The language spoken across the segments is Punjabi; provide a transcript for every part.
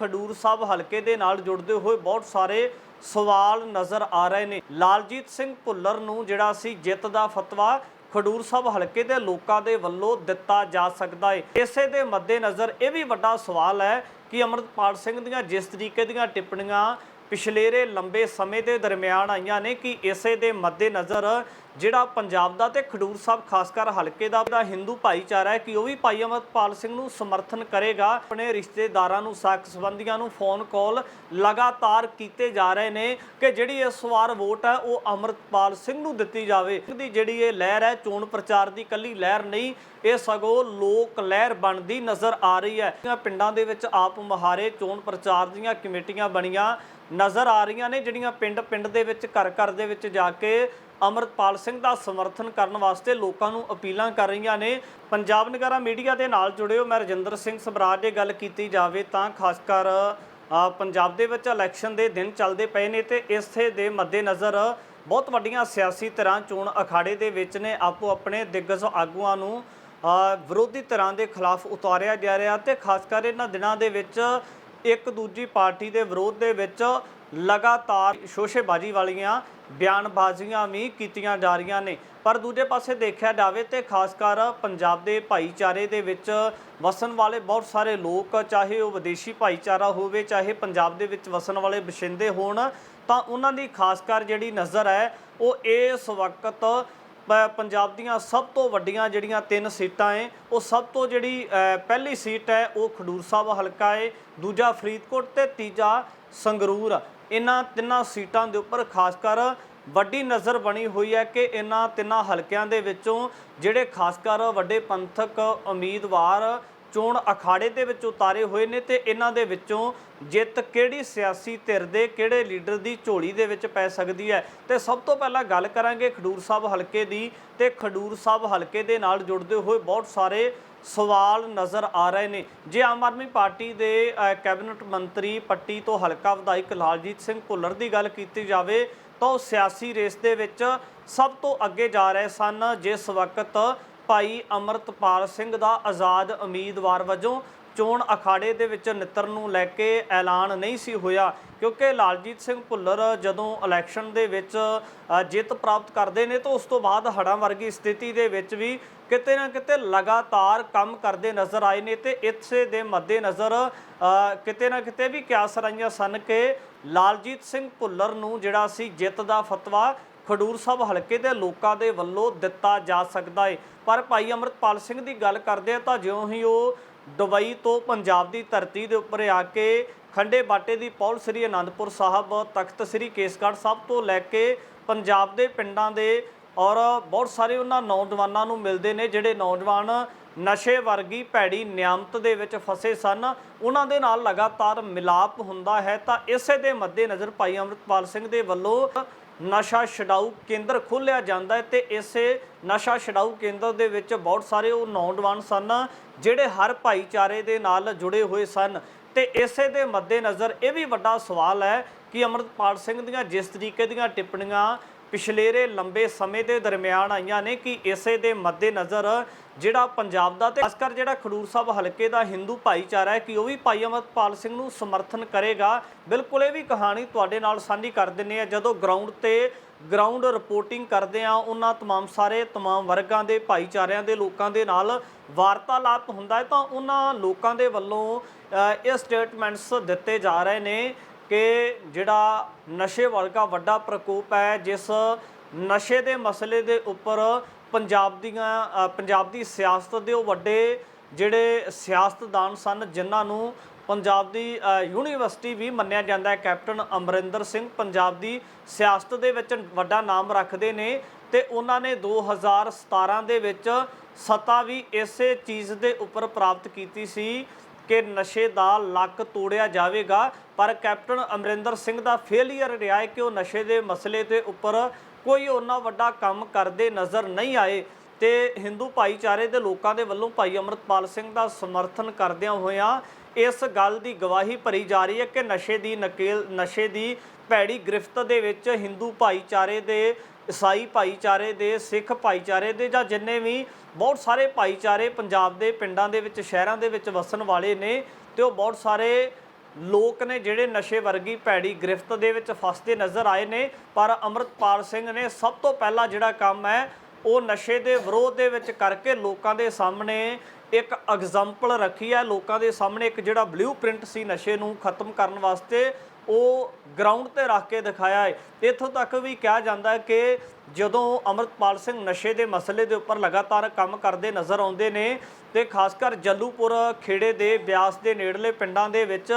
ਖਡੂਰ ਸਾਹਿਬ ਹਲਕੇ ਦੇ ਨਾਲ ਜੁੜਦੇ ਹੋਏ ਬਹੁਤ ਸਾਰੇ ਸਵਾਲ ਨਜ਼ਰ ਆ ਰਹੇ ਨੇ। ਲਾਲਜੀਤ ਸਿੰਘ ਭੁੱਲਰ ਨੂੰ ਜਿਹੜਾ ਸੀ ਜਿੱਤ ਦਾ ਫਤਵਾ ਖਡੂਰ ਸਾਹਿਬ ਹਲਕੇ ਦੇ ਲੋਕਾਂ ਦੇ ਵੱਲੋਂ ਦਿੱਤਾ ਜਾ ਸਕਦਾ ਹੈ ਇਸੇ ਦੇ ਮੱਦੇਨਜ਼ਰ ਇਹ ਵੀ ਵੱਡਾ ਸਵਾਲ ਹੈ ਕਿ ਅਮਰਤਪਾਲ ਸਿੰਘ ਦੀਆਂ ਜਿਸ ਤਰੀਕੇ ਦੀਆਂ ਟਿੱਪਣੀਆਂ ਪਿਛਲੇਰੇ ਲੰਬੇ ਸਮੇਂ ਦੇ ਦਰਮਿਆਨ ਆਈਆਂ ਨੇ ਕਿ ਇਸੇ ਦੇ ਮੱਦੇਨਜ਼ਰ ਜਿਹੜਾ ਪੰਜਾਬ ਦਾ ਤੇ ਖਡੂਰ ਸਾਹਿਬ, ਖਾਸ ਕਰ ਹਲਕੇ ਦਾ ਦਾ ਹਿੰਦੂ ਭਾਈਚਾਰਾ ਹੈ ਕਿ ਉਹ ਵੀ ਭਾਈ ਅਮਰਪਾਲ ਸਿੰਘ ਨੂੰ ਸਮਰਥਨ ਕਰੇਗਾ। ਆਪਣੇ ਰਿਸ਼ਤੇਦਾਰਾਂ ਨੂੰ ਸਾਕ ਸੰਬੰਧੀਆਂ ਨੂੰ ਫੋਨ ਕਾਲ ਲਗਾਤਾਰ ਕੀਤੇ ਜਾ ਰਹੇ ਨੇ ਕਿ ਜਿਹੜੀ ਇਸ ਵਾਰ ਵੋਟ ਹੈ, ਉਹ ਅਮਰਪਾਲ ਸਿੰਘ ਨੂੰ ਦਿੱਤੀ ਜਾਵੇ। ਦੀ ਜਿਹੜੀ ਇਹ ਲਹਿਰ ਹੈ, ਚੋਣ ਪ੍ਰਚਾਰ ਦੀ ਕੱਲੀ ਲਹਿਰ ਨਹੀਂ, ਇਹ ਸਗੋਂ ਲੋਕ ਲਹਿਰ ਬਣਦੀ ਨਜ਼ਰ ਆ ਰਹੀ ਹੈ। ਪਿੰਡਾਂ ਦੇ ਵਿੱਚ ਆਪ ਮੁਹਾਰੇ ਚੋਣ ਪ੍ਰਚਾਰ ਦੀਆਂ ਕਮੇਟੀਆਂ ਬਣੀਆਂ ਨਜ਼ਰ ਆ ਰਹੀਆਂ ਨੇ, ਜਿਹੜੀਆਂ ਪਿੰਡ ਪਿੰਡ ਦੇ ਵਿੱਚ, ਘਰ ਘਰ ਦੇ ਵਿੱਚ ਜਾ ਕੇ ਅਮਰਤਪਾਲ ਸਿੰਘ ਦਾ ਸਮਰਥਨ ਕਰਨ ਵਾਸਤੇ ਲੋਕਾਂ ਨੂੰ ਅਪੀਲਾਂ ਕਰ ਰਹੀਆਂ ਨੇ। ਪੰਜਾਬ ਨਗਾਰਾ ਮੀਡੀਆ ਦੇ ਨਾਲ ਜੁੜਿਓ, ਮੈਂ ਰਜਿੰਦਰ ਸਿੰਘ ਸਬਰਾਜ ਜੇ ਗੱਲ ਕੀਤੀ ਜਾਵੇ ਤਾਂ ਖਾਸ ਕਰ ਪੰਜਾਬ ਦੇ ਵਿੱਚ ਇਲੈਕਸ਼ਨ ਦੇ ਦਿਨ ਚੱਲਦੇ ਪਏ ਨੇ ਤੇ ਇਸੇ ਦੇ ਮੱਦੇਨਜ਼ਰ ਬਹੁਤ ਵੱਡੀਆਂ ਸਿਆਸੀ ਤਰ੍ਹਾਂ ਚੋਣ ਅਖਾੜੇ ਦੇ ਵਿੱਚ ਨੇ। ਆਪੋ ਆਪਣੇ ਦਿੱਗਜ ਆਗੂਆਂ ਨੂੰ ਵਿਰੋਧੀ ਧਿਰਾਂ ਦੇ ਖਿਲਾਫ ਉਤਾਰਿਆ ਜਾ ਰਿਹਾ ਤੇ ਖਾਸ ਕਰ ਇਹਨਾਂ ਦਿਨਾਂ ਦੇ ਵਿੱਚ ਇੱਕ ਦੂਜੀ ਪਾਰਟੀ ਦੇ ਵਿਰੋਧ ਦੇ ਵਿੱਚ ਲਗਾਤਾਰ ਸ਼ੋਸ਼ੇਬਾਜ਼ੀ ਵਾਲੀਆਂ ਬਿਆਨਬਾਜ਼ੀਆਂ ਵੀ ਕੀਤੀਆਂ ਜਾ ਰਹੀਆਂ ਨੇ। ਪਰ ਦੂਜੇ ਪਾਸੇ ਦੇਖਿਆ ਜਾਵੇ ਤੇ ਖਾਸ ਕਰ ਪੰਜਾਬ ਦੇ ਭਾਈਚਾਰੇ ਦੇ ਵਿੱਚ ਵਸਣ ਵਾਲੇ ਬਹੁਤ ਸਾਰੇ ਲੋਕ, ਚਾਹੇ ਉਹ ਵਿਦੇਸ਼ੀ ਭਾਈਚਾਰਾ ਹੋਵੇ, ਚਾਹੇ ਪੰਜਾਬ ਦੇ ਵਿੱਚ ਵਸਣ ਵਾਲੇ ਵਸਿੰਦੇ ਹੋਣ, ਤਾਂ ਉਹਨਾਂ ਦੀ ਖਾਸ ਕਰ ਜਿਹੜੀ ਨਜ਼ਰ ਹੈ, ਉਹ ਇਸ ਵਕਤ ਪੰਜਾਬ ਦੀਆਂ ਸਭ ਤੋਂ ਵੱਡੀਆਂ ਜਿਹੜੀਆਂ ਤਿੰਨ ਸੀਟਾਂ ਏ, ਉਹ ਸਭ ਤੋਂ ਜਿਹੜੀ ਪਹਿਲੀ ਸੀਟ ਹੈ, ਉਹ ਖਡੂਰ ਸਾਹਿਬ ਹਲਕਾ ਏ, ਦੂਜਾ ਫਰੀਦਕੋਟ ਤੇ ਤੀਜਾ ਸੰਗਰੂਰ। ਇਹਨਾਂ ਤਿੰਨਾਂ ਸੀਟਾਂ ਦੇ ਉੱਪਰ ਖਾਸ ਕਰ ਵੱਡੀ ਨਜ਼ਰ ਬਣੀ ਹੋਈ ਹੈ ਕਿ ਇਹਨਾਂ ਤਿੰਨਾਂ ਹਲਕਿਆਂ ਦੇ ਵਿੱਚੋਂ ਜਿਹੜੇ ਖਾਸ ਕਰ ਵੱਡੇ ਪੰਥਕ ਉਮੀਦਵਾਰ ਚੋਣ ਅਖਾੜੇ ਦੇ ਵਿੱਚ ਉਤਾਰੇ ਹੋਏ ਨੇ ਤੇ ਇਹਨਾਂ ਦੇ ਵਿੱਚੋਂ ਜਿੱਤ ਕਿਹੜੀ ਸਿਆਸੀ ਧਿਰ ਦੇ, ਕਿਹੜੇ ਲੀਡਰ ਦੀ ਝੋਲੀ ਦੇ ਵਿੱਚ ਪੈ ਸਕਦੀ ਹੈ? ਤੇ ਸਭ ਤੋਂ ਪਹਿਲਾਂ ਗੱਲ ਕਰਾਂਗੇ ਖਡੂਰ ਸਾਹਿਬ ਹਲਕੇ ਦੀ ਤੇ ਖਡੂਰ ਸਾਹਿਬ ਹਲਕੇ ਦੇ ਨਾਲ ਜੁੜਦੇ ਹੋਏ ਬਹੁਤ ਸਾਰੇ ਸਵਾਲ ਨਜ਼ਰ ਆ ਰਹੇ ਨੇ। ਜੇ ਆਮ ਆਦਮੀ ਪਾਰਟੀ ਦੇ ਕੈਬਨਿਟ ਮੰਤਰੀ ਪੱਟੀ ਤੋਂ ਹਲਕਾ ਵਿਧਾਇਕ ਲਾਲਜੀਤ ਸਿੰਘ ਭੁੱਲਰ ਦੀ ਗੱਲ ਕੀਤੀ ਜਾਵੇ, ਤਾਂ ਉਹ ਸਿਆਸੀ ਰੇਸ ਦੇ ਵਿੱਚ ਸਭ ਤੋਂ ਅੱਗੇ ਜਾ ਰਹੇ ਸਨ। ਜਿਸ ਵਕਤ ਭਾਈ ਅਮਰਤਪਾਲ ਸਿੰਘ ਦਾ ਆਜ਼ਾਦ ਉਮੀਦਵਾਰ ਵਜੋਂ ਚੋਣ ਅਖਾੜੇ ਦੇ ਵਿੱਚ ਨਿੱਤਰ ਨੂੰ ਲੈ ਕੇ ਐਲਾਨ ਨਹੀਂ ਸੀ ਹੋਇਆ ਕਿਉਂਕਿ ਲਾਲਜੀਤ ਸਿੰਘ ਭੁੱਲਰ ਜਦੋਂ ਇਲੈਕਸ਼ਨ ਦੇ ਵਿੱਚ ਜਿੱਤ ਪ੍ਰਾਪਤ ਕਰਦੇ ਨੇ ਤਾਂ ਉਸ ਤੋਂ ਬਾਅਦ ਹੜ੍ਹਾਂ ਵਰਗੀ ਸਥਿਤੀ ਦੇ ਵਿੱਚ ਵੀ ਕਿਤੇ ਨਾ ਕਿਤੇ ਲਗਾਤਾਰ ਕੰਮ ਕਰਦੇ ਨਜ਼ਰ ਆਏ ਨੇ ਤੇ ਇਸੇ ਦੇ ਮੱਦੇਨਜ਼ਰ ਅ, ਕਿਤੇ ਨਾ ਕਿਤੇ ਵੀ ਕਿਆਸ ਰਾਈਆਂ ਸਨ ਕਿ ਲਾਲਜੀਤ ਸਿੰਘ ਭੁੱਲਰ ਨੂੰ ਜਿਹੜਾ ਸੀ ਜਿੱਤ ਦਾ ਫਤਵਾ ਖਡੂਰ ਸਾਹਿਬ ਹਲਕੇ ਦੇ ਲੋਕਾਂ ਦੇ ਵੱਲੋਂ ਦਿੱਤਾ ਜਾ ਸਕਦਾ ਹੈ ਪਰ ਭਾਈ ਅਮਰਤਪਾਲ ਸਿੰਘ ਦੀ ਗੱਲ ਕਰਦੇ ਆ ਤਾਂ ਜਿਉਂ ਹੀ ਉਹ ਦੁਬਈ ਤੋਂ ਪੰਜਾਬ ਦੀ ਧਰਤੀ ਦੇ ਉੱਪਰ ਆ ਕੇ ਖੰਡੇ ਬਾਟੇ ਦੀ ਪੌਲ ਸ੍ਰੀ ਅਨੰਦਪੁਰ ਸਾਹਿਬ ਤਖਤ ਸ੍ਰੀ ਕੇਸਗੜ੍ਹ ਸਾਹਿਬ ਤੋਂ ਲੈ ਕੇ ਪੰਜਾਬ ਦੇ ਪਿੰਡਾਂ ਦੇ ਔਰ ਬਹੁਤ ਸਾਰੇ ਉਹਨਾਂ ਨੌਜਵਾਨਾਂ ਨੂੰ ਮਿਲਦੇ ਨੇ, ਜਿਹੜੇ ਨੌਜਵਾਨ ਨਸ਼ੇ ਵਰਗੀ ਭੈੜੀ ਨਿਆਮਤ ਦੇ ਵਿੱਚ ਫਸੇ ਸਨ। ਉਹਨਾਂ ਦੇ ਨਾਲ ਲਗਾਤਾਰ ਮਿਲਾਪ ਹੁੰਦਾ ਹੈ। ਤਾਂ ਇਸੇ ਦੇ ਮੱਦੇਨਜ਼ਰ ਭਾਈ ਅਮਰਤਪਾਲ ਸਿੰਘ ਦੇ ਵੱਲੋਂ ਨਸ਼ਾ ਛਡਾਊ ਕੇਂਦਰ ਖੋਲ੍ਹਿਆ ਜਾਂਦਾ ਹੈ ਤੇ ਇਸੇ ਨਸ਼ਾ ਛਡਾਊ ਕੇਂਦਰ ਦੇ ਵਿੱਚ ਬਹੁਤ ਸਾਰੇ ਉਹ ਨੌਜਵਾਨ ਸਨ, ਜਿਹੜੇ ਹਰ ਭਾਈਚਾਰੇ ਦੇ ਨਾਲ ਜੁੜੇ ਹੋਏ ਸਨ। ਤੇ ਇਸੇ ਦੇ ਮੱਦੇਨਜ਼ਰ ਇਹ ਵੀ ਵੱਡਾ ਸਵਾਲ ਹੈ ਕਿ ਅਮਰਤਪਾਲ ਸਿੰਘ ਦੀਆਂ ਜਿਸ ਤਰੀਕੇ ਦੀਆਂ ਟਿੱਪਣੀਆਂ ਪਿਛਲੇਰੇ ਲੰਬੇ ਸਮੇਂ ਦੇ ਦਰਮਿਆਨ ਆਈਆਂ ਨੇ ਕਿ ਇਸੇ ਦੇ ਮੱਦੇਨਜ਼ਰ ਜਿਹੜਾ ਪੰਜਾਬ ਦਾ ਤੇ ਖਾਸ ਕਰ ਜਿਹੜਾ ਖਡੂਰ ਸਾਹਿਬ ਹਲਕੇ ਦਾ ਹਿੰਦੂ ਭਾਈਚਾਰਾ ਹੈ ਕਿ ਉਹ ਵੀ ਭਾਈ ਅਮਰਪਾਲ ਸਿੰਘ ਨੂੰ ਸਮਰਥਨ ਕਰੇਗਾ ਬਿਲਕੁਲ ਇਹ ਵੀ ਕਹਾਣੀ ਤੁਹਾਡੇ ਨਾਲ ਸਾਂਝੀ ਕਰ ਦਿੰਨੇ ਆ ਜਦੋਂ ਗਰਾਊਂਡ ਤੇ ਗਰਾਊਂਡ ਰਿਪੋਰਟਿੰਗ ਕਰਦੇ ਆ ਉਹਨਾਂ तमाम ਸਾਰੇ तमाम ਵਰਗਾਂ ਦੇ ਭਾਈਚਾਰਿਆਂ ਦੇ ਲੋਕਾਂ ਦੇ ਨਾਲ ਵਾਰਤਾਲਾਪ ਹੁੰਦਾ ਹੈ ਤਾਂ ਉਹਨਾਂ ਲੋਕਾਂ ਦੇ ਵੱਲੋਂ ਅ, ਇਹ ਸਟੇਟਮੈਂਟਸ ਦਿੱਤੇ ਜਾ ਰਹੇ ਨੇ ਕਿ ਜਿਹੜਾ ਨਸ਼ੇ ਵਰਗਾ ਵੱਡਾ ਪ੍ਰਕੋਪ ਹੈ, ਜਿਸ ਨਸ਼ੇ ਦੇ ਮਸਲੇ ਦੇ ਉੱਪਰ ਪੰਜਾਬ ਦੀਆਂ ਪੰਜਾਬ ਦੀ ਸਿਆਸਤ ਦੇ ਉਹ ਵੱਡੇ ਜਿਹੜੇ ਸਿਆਸਤਦਾਨ ਸਨ, ਜਿਨ੍ਹਾਂ ਨੂੰ ਪੰਜਾਬ ਦੀ ਯੂਨੀਵਰਸਿਟੀ ਵੀ ਮੰਨਿਆ ਜਾਂਦਾ ਹੈ, ਕੈਪਟਨ ਅਮਰਿੰਦਰ ਸਿੰਘ ਪੰਜਾਬ ਦੀ ਸਿਆਸਤ ਦੇ ਵਿੱਚ ਵੱਡਾ ਨਾਮ ਰੱਖਦੇ ਨੇ ਤੇ ਉਹਨਾਂ ਨੇ 2017 ਦੇ ਵਿੱਚ ਸੱਤਾ ਵੀ ਇਸੇ ਚੀਜ਼ ਦੇ ਉੱਪਰ ਪ੍ਰਾਪਤ ਕੀਤੀ ਸੀ ਕਿ ਨਸ਼ੇ ਦਾ ਲੱਕ ਤੋੜਿਆ ਜਾਵੇਗਾ, ਪਰ ਕੈਪਟਨ ਅਮਰਿੰਦਰ ਸਿੰਘ ਦਾ ਫੇਲਿਅਰ ਰਿਹਾ ਹੈ ਕਿ ਉਹ ਨਸ਼ੇ ਦੇ ਮਸਲੇ ਦੇ ਉੱਪਰ ਕੋਈ ਉਹਨਾਂ ਵੱਡਾ ਕੰਮ ਕਰਦੇ ਨਜ਼ਰ ਨਹੀਂ ਆਏ ਤੇ ਹਿੰਦੂ ਭਾਈਚਾਰੇ ਦੇ ਲੋਕਾਂ ਦੇ ਵੱਲੋਂ ਭਾਈ ਅਮਰਤਪਾਲ ਸਿੰਘ ਦਾ ਸਮਰਥਨ ਕਰਦਿਆਂ ਹੋਇਆਂ ਇਸ ਗੱਲ ਦੀ ਗਵਾਹੀ ਭਰੀ ਜਾ ਰਹੀ ਹੈ ਕਿ ਨਸ਼ੇ ਦੀ ਨਕੇਲ ਨਸ਼ੇ ਦੀ ਭੈੜੀ ਗ੍ਰਿਫਤ ਦੇ ਵਿੱਚ ਹਿੰਦੂ ਭਾਈਚਾਰੇ ਦੇ ਈਸਾਈ ਭਾਈਚਾਰੇ ਦੇ, ਸਿੱਖ ਭਾਈਚਾਰੇ ਦੇ ਜਾਂ ਜਿੰਨੇ ਵੀ ਬਹੁਤ ਸਾਰੇ ਭਾਈਚਾਰੇ ਪੰਜਾਬ ਦੇ ਪਿੰਡਾਂ ਦੇ ਵਿੱਚ, ਸ਼ਹਿਰਾਂ ਦੇ ਵਿੱਚ ਵਸਣ ਵਾਲੇ ਨੇ ਤੇ ਉਹ ਬਹੁਤ ਸਾਰੇ ਲੋਕ ਨੇ ਜਿਹੜੇ ਨਸ਼ੇ ਵਰਗੀ ਭੈੜੀ ਗ੍ਰਿਫਤ ਦੇ ਵਿੱਚ ਫਸਦੇ ਨਜ਼ਰ ਆਏ ਨੇ। ਪਰ ਅਮਰਤਪਾਲ ਸਿੰਘ ਨੇ ਸਭ ਤੋਂ ਪਹਿਲਾਂ ਜਿਹੜਾ ਕੰਮ ਹੈ, ਉਹ ਨਸ਼ੇ ਦੇ ਵਿਰੋਧ ਦੇ ਵਿੱਚ ਕਰਕੇ ਲੋਕਾਂ ਦੇ ਸਾਹਮਣੇ ਇੱਕ ਐਗਜ਼ਾਮਪਲ ਰੱਖੀ ਹੈ। ਲੋਕਾਂ ਦੇ ਸਾਹਮਣੇ ਇੱਕ ਜਿਹੜਾ ਬਲੂਪ੍ਰਿੰਟ ਸੀ ਨਸ਼ੇ ਨੂੰ ਖਤਮ ਕਰਨ ਵਾਸਤੇ। ਉਹ ਗਰਾਊਂਡ ਤੇ ਰੱਖ ਕੇ ਦਿਖਾਇਆ ਹੈ। ਇੱਥੋਂ ਤੱਕ ਵੀ ਕਿਹਾ ਜਾਂਦਾ ਹੈ ਕਿ ਜਦੋਂ ਅਮਰਤਪਾਲ ਸਿੰਘ ਨਸ਼ੇ ਦੇ ਮਸਲੇ ਦੇ ਉੱਪਰ ਲਗਾਤਾਰ ਕੰਮ ਕਰਦੇ ਨਜ਼ਰ ਆਉਂਦੇ ਨੇ ਤੇ ਖਾਸ ਕਰ ਜੱਲੂਪੁਰ ਖੇੜੇ ਦੇ ਬਿਆਸ ਦੇ ਨੇੜਲੇ ਪਿੰਡਾਂ ਦੇ ਵਿੱਚ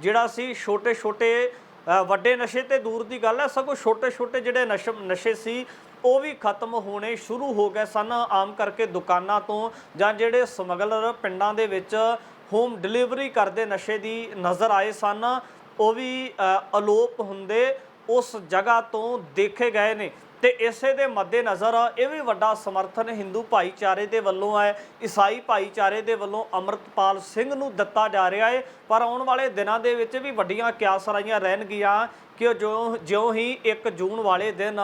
ਜਿਹੜਾ ਸੀ ਛੋਟੇ ਛੋਟੇ ਵੱਡੇ ਨਸ਼ੇ ਤੇ ਦੂਰ ਦੀ ਗੱਲ ਹੈ, ਸਗੋਂ ਛੋਟੇ ਛੋਟੇ ਜਿਹੜੇ ਨਸ਼ੇ ਨਸ਼ੇ ਸੀ, ਉਹ ਵੀ ਖਤਮ ਹੋਣੇ ਸ਼ੁਰੂ ਹੋ ਗਏ ਸਨ ਆਮ ਕਰਕੇ ਦੁਕਾਨਾਂ ਤੋਂ ਜਾਂ ਜਿਹੜੇ ਸਮਗਲਰ ਪਿੰਡਾਂ ਦੇ ਵਿੱਚ ਹੋਮ ਡਿਲੀਵਰੀ ਕਰਦੇ ਨਸ਼ੇ ਦੀ ਨਜ਼ਰ ਆਏ ਸਨ। ਉਹ ਵੀ ਅਲੋਪ ਹੁੰਦੇ ਉਸ ਜਗ੍ਹਾ ਤੋਂ ਦੇਖੇ ਗਏ ਨੇ। ਤੇ ਇਸੇ ਦੇ ਮੱਦੇਨਜ਼ਰ ਇਹ ਵੀ ਵੱਡਾ ਸਮਰਥਨ ਹਿੰਦੂ ਭਾਈਚਾਰੇ ਦੇ ਵੱਲੋਂ ਹੈ। ਈਸਾਈ ਭਾਈਚਾਰੇ ਦੇ ਵੱਲੋਂ ਅਮਰਤਪਾਲ ਸਿੰਘ ਨੂੰ ਦਿੱਤਾ ਜਾ ਰਿਹਾ ਹੈ। ਪਰ ਆਉਣ ਵਾਲੇ ਦਿਨਾਂ ਦੇ ਵਿੱਚ ਵੀ ਵੱਡੀਆਂ ਕਿਆਸਰਾਈਆਂ ਰਹਿਣਗੀਆਂ। ਕਿ ਉਹ ਜੋ ਜਿਉਂ ਹੀ 1 ਜੂਨ ਵਾਲੇ ਦਿਨ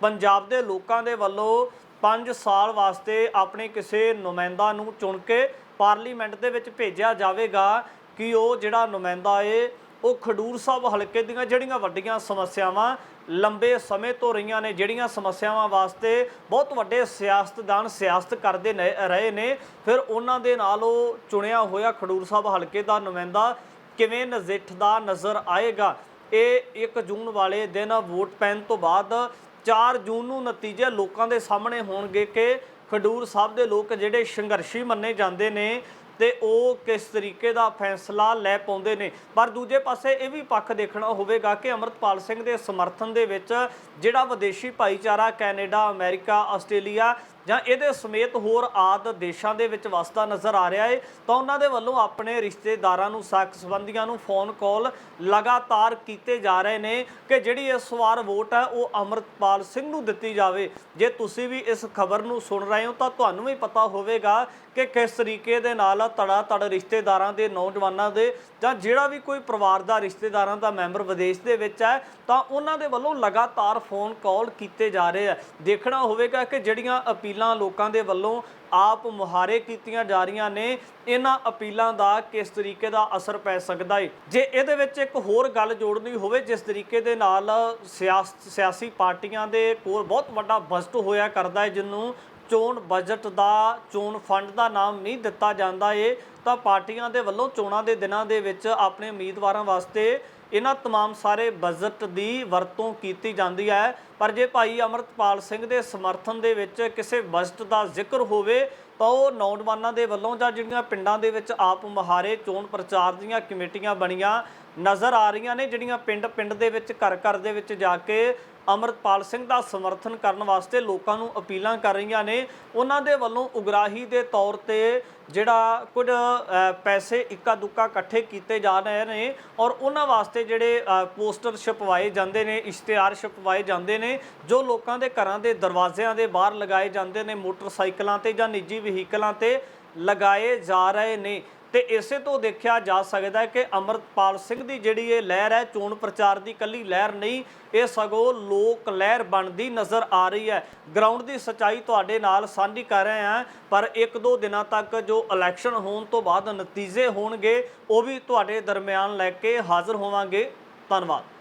ਪੰਜਾਬ ਦੇ ਲੋਕਾਂ ਦੇ ਵੱਲੋਂ 5 ਸਾਲ ਵਾਸਤੇ ਆਪਣੇ ਕਿਸੇ ਨੁਮਾਇੰਦਾ ਨੂੰ ਚੁਣ ਕੇ ਪਾਰਲੀਮੈਂਟ ਦੇ ਵਿੱਚ ਭੇਜਿਆ ਜਾਵੇਗਾ। ਕਿ ਉਹ ਜਿਹੜਾ ਨੁਮਾਇੰਦਾ ਏ ਉਹ ਖਡੂਰ ਸਾਹਿਬ ਹਲਕੇ ਦੀਆਂ ਜਿਹੜੀਆਂ ਵੱਡੀਆਂ ਸਮੱਸਿਆਵਾਂ ਲੰਬੇ ਸਮੇਂ ਤੋਂ ਰਹੀਆਂ ਨੇ, ਜਿਹੜੀਆਂ ਸਮੱਸਿਆਵਾਂ ਵਾਸਤੇ ਬਹੁਤ ਵੱਡੇ ਸਿਆਸਤਦਾਨ ਸਿਆਸਤ ਕਰਦੇ ਨੇ- ਰਹੇ ਨੇ। ਫਿਰ ਉਹਨਾਂ ਦੇ ਨਾਲ ਉਹ ਚੁਣਿਆ ਹੋਇਆ ਖਡੂਰ ਸਾਹਿਬ ਹਲਕੇ ਦਾ ਨੁਮਾਇੰਦਾ ਕਿਵੇਂ ਨਜਿੱਠਦਾ ਨਜ਼ਰ ਆਏਗਾ? ਇਹ 1 ਜੂਨ ਵਾਲੇ ਦਿਨ ਵੋਟ ਪੈਣ ਤੋਂ ਬਾਅਦ 4 ਜੂਨ ਨੂੰ ਨਤੀਜੇ ਲੋਕਾਂ ਦੇ ਸਾਹਮਣੇ ਹੋਣਗੇ ਕਿ ਖਡੂਰ ਸਾਹਿਬ ਦੇ ਲੋਕ ਜਿਹੜੇ ਸੰਘਰਸ਼ੀ ਮੰਨੇ ਜਾਂਦੇ ਨੇ ਤੇ ਉਹ ਕਿਸ ਤਰੀਕੇ ਦਾ ਫੈਸਲਾ ਲੈ ਪਾਉਂਦੇ ਨੇ। ਪਰ ਦੂਜੇ ਪਾਸੇ ਇਹ ਵੀ ਪੱਖ ਦੇਖਣਾ ਹੋਵੇਗਾ ਕਿ ਅਮਰਤਪਾਲ ਸਿੰਘ ਦੇ ਸਮਰਥਨ ਦੇ ਵਿੱਚ ਜਿਹੜਾ ਵਿਦੇਸ਼ੀ ਭਾਈਚਾਰਾ ਕੈਨੇਡਾ, ਅਮਰੀਕਾ, ਆਸਟ੍ਰੇਲੀਆ ਜਾਂ ਇਹਦੇ ਸਮੇਤ ਹੋਰ ਆਦ ਦੇਸ਼ਾਂ ਦੇ ਵਿੱਚ ਵਸਦਾ ਨਜ਼ਰ ਆ ਰਿਹਾ ਹੈ ਤਾਂ ਉਹਨਾਂ ਦੇ ਵੱਲੋਂ ਆਪਣੇ ਰਿਸ਼ਤੇਦਾਰਾਂ ਨੂੰ, ਸਾਕ ਸੰਬੰਧੀਆਂ ਨੂੰ ਫੋਨ ਕਾਲ ਲਗਾਤਾਰ ਕੀਤੇ ਜਾ ਰਹੇ ਨੇ ਕਿ ਜਿਹੜੀ ਇਸ ਵਾਰ ਵੋਟ ਹੈ, ਉਹ ਅਮਰਤਪਾਲ ਸਿੰਘ ਨੂੰ ਦਿੱਤੀ ਜਾਵੇ। ਜੇ ਤੁਸੀਂ ਵੀ ਇਸ ਖਬਰ ਨੂੰ ਸੁਣ ਰਹੇ ਹੋ, ਤਾਂ ਤੁਹਾਨੂੰ ਵੀ ਪਤਾ ਹੋਵੇਗਾ ਕਿ ਕਿਸ ਤਰੀਕੇ ਦੇ ਨਾਲ ਤੜਾ ਤੜ ਰਿਸ਼ਤੇਦਾਰਾਂ ਦੇ, ਨੌਜਵਾਨਾਂ ਦੇ ਜਾਂ ਜਿਹੜਾ ਵੀ ਕੋਈ ਪਰਿਵਾਰ ਦਾ ਰਿਸ਼ਤੇਦਾਰਾਂ ਦਾ ਮੈਂਬਰ ਵਿਦੇਸ਼ ਦੇ ਵਿੱਚ ਹੈ, ਤਾਂ ਉਹਨਾਂ ਦੇ ਵੱਲੋਂ ਲਗਾਤਾਰ ਫੋਨ ਕਾਲ ਕੀਤੇ ਜਾ ਰਹੇ ਆ। ਦੇਖਣਾ ਹੋਵੇਗਾ ਕਿ ਜਿਹੜੀਆਂ ਅਪੀਲ ਲੋਕਾਂ ਦੇ ਵੱਲੋਂ ਆਪ ਮੁਹਾਰੇ ਕੀਤੀਆਂ ਜਾ ਰਹੀਆਂ ਨੇ, ਇਹਨਾਂ ਅਪੀਲਾਂ ਦਾ ਕਿਸ ਤਰੀਕੇ ਦਾ ਅਸਰ ਪੈ ਸਕਦਾ ਹੈ ਜੇ ਇਹਦੇ ਵਿੱਚ ਇੱਕ ਹੋਰ ਗੱਲ ਜੋੜਨੀ ਹੋਵੇ, ਜਿਸ ਤਰੀਕੇ ਦੇ ਨਾਲ ਸਿਆਸਤ ਸਿਆਸੀ ਪਾਰਟੀਆਂ ਦੇ ਕੋਲ ਬਹੁਤ ਵੱਡਾ ਬਜਟ ਹੋਇਆ ਕਰਦਾ ਹੈ ਜਿਹਨੂੰ ਚੋਣ ਬਜਟ ਦਾ ਚੋਣ ਫੰਡ ਦਾ ਨਾਮ ਨਹੀਂ ਦਿੱਤਾ ਜਾਂਦਾ ਏ ਤਾਂ ਪਾਰਟੀਆਂ ਦੇ ਵੱਲੋਂ ਚੋਣਾਂ ਦੇ ਦਿਨਾਂ ਦੇ ਵਿੱਚ ਆਪਣੇ ਉਮੀਦਵਾਰਾਂ ਵਾਸਤੇ ਇਹਨਾਂ तमाम ਸਾਰੇ ਬਜਟ ਦੀ ਵਰਤੋਂ ਕੀਤੀ ਜਾਂਦੀ ਹੈ ਪਰ ਜੇ ਭਾਈ ਅਮਰਤਪਾਲ ਸਿੰਘ ਦੇ ਸਮਰਥਨ ਦੇ ਵਿੱਚ ਕਿਸੇ ਬਜਟ ਦਾ ਜ਼ਿਕਰ ਹੋਵੇ ਤਾਂ ਉਹ ਨੌਜਵਾਨਾਂ ਦੇ ਵੱਲੋਂ ਜਾਂ ਜਿਹੜੀਆਂ ਪਿੰਡਾਂ ਦੇ ਵਿੱਚ ਆਪ ਮੁਹਾਰੇ ਚੋਣ ਪ੍ਰਚਾਰ ਦੀਆਂ ਕਮੇਟੀਆਂ ਬਣੀਆਂ ਨਜ਼ਰ ਆ ਰਹੀਆਂ ਨੇ ਜਿਹੜੀਆਂ ਪਿੰਡ ਪਿੰਡ ਦੇ ਵਿੱਚ ਘਰ ਘਰ ਦੇ ਵਿੱਚ ਜਾ ਕੇ ਅਮਰਤਪਾਲ ਸਿੰਘ ਦਾ ਸਮਰਥਨ ਕਰਨ ਵਾਸਤੇ ਲੋਕਾਂ ਨੂੰ ਅਪੀਲਾਂ ਕਰ ਰਹੀਆਂ ਨੇ। ਉਹਨਾਂ ਦੇ ਵੱਲੋਂ ਉਗਰਾਹੀ ਦੇ ਤੌਰ ਤੇ ਜਿਹੜਾ ਕੁਝ ਪੈਸੇ ਇੱਕਾ ਦੁੱਕਾ ਇਕੱਠੇ ਕੀਤੇ ਜਾ ਰਹੇ ਨੇ ਔਰ ਉਹਨਾਂ ਵਾਸਤੇ ਜਿਹੜੇ ਪੋਸਟਰ ਛਪਵਾਏ ਜਾਂਦੇ ਨੇ, ਇਸ਼ਤਿਹਾਰ ਛਪਵਾਏ ਜਾਂਦੇ ਨੇ, ਜੋ ਲੋਕਾਂ ਦੇ ਘਰਾਂ ਦੇ ਦਰਵਾਜ਼ਿਆਂ ਦੇ ਬਾਹਰ ਲਗਾਏ ਜਾਂਦੇ ਨੇ, ਮੋਟਰਸਾਈਕਲਾਂ ਤੇ ਜਾਂ ਨਿੱਜੀ ਵਹੀਕਲਾਂ ਤੇ ਲਗਾਏ ਜਾ ਰਹੇ ਨੇ। ਤੇ ਇਸੇ ਤੋਂ ਦੇਖਿਆ ਜਾ ਸਕਦਾ ਹੈ ਕਿ ਅਮਰਤਪਾਲ ਸਿੰਘ ਦੀ ਜਿਹੜੀ ਇਹ ਲਹਿਰ ਹੈ, ਚੋਣ ਪ੍ਰਚਾਰ ਦੀ ਕੱਲੀ ਲਹਿਰ ਨਹੀਂ, ਇਹ ਸਗੋਂ ਲੋਕ ਲਹਿਰ ਬਣਦੀ ਨਜ਼ਰ ਆ ਰਹੀ ਹੈ। ਗਰਾਊਂਡ ਦੀ ਸਚਾਈ ਤੁਹਾਡੇ ਨਾਲ ਸਾਂਝੀ ਕਰ ਰਹੇ ਹਾਂ, ਪਰ ਇੱਕ ਦੋ ਦਿਨਾਂ ਤੱਕ ਜੋ ਇਲੈਕਸ਼ਨ ਹੋਣ ਤੋਂ ਬਾਅਦ ਨਤੀਜੇ ਹੋਣਗੇ, ਉਹ ਵੀ ਤੁਹਾਡੇ ਦਰਮਿਆਨ ਲੈ ਕੇ ਹਾਜ਼ਰ ਹੋਵਾਂਗੇ। ਧੰਨਵਾਦ।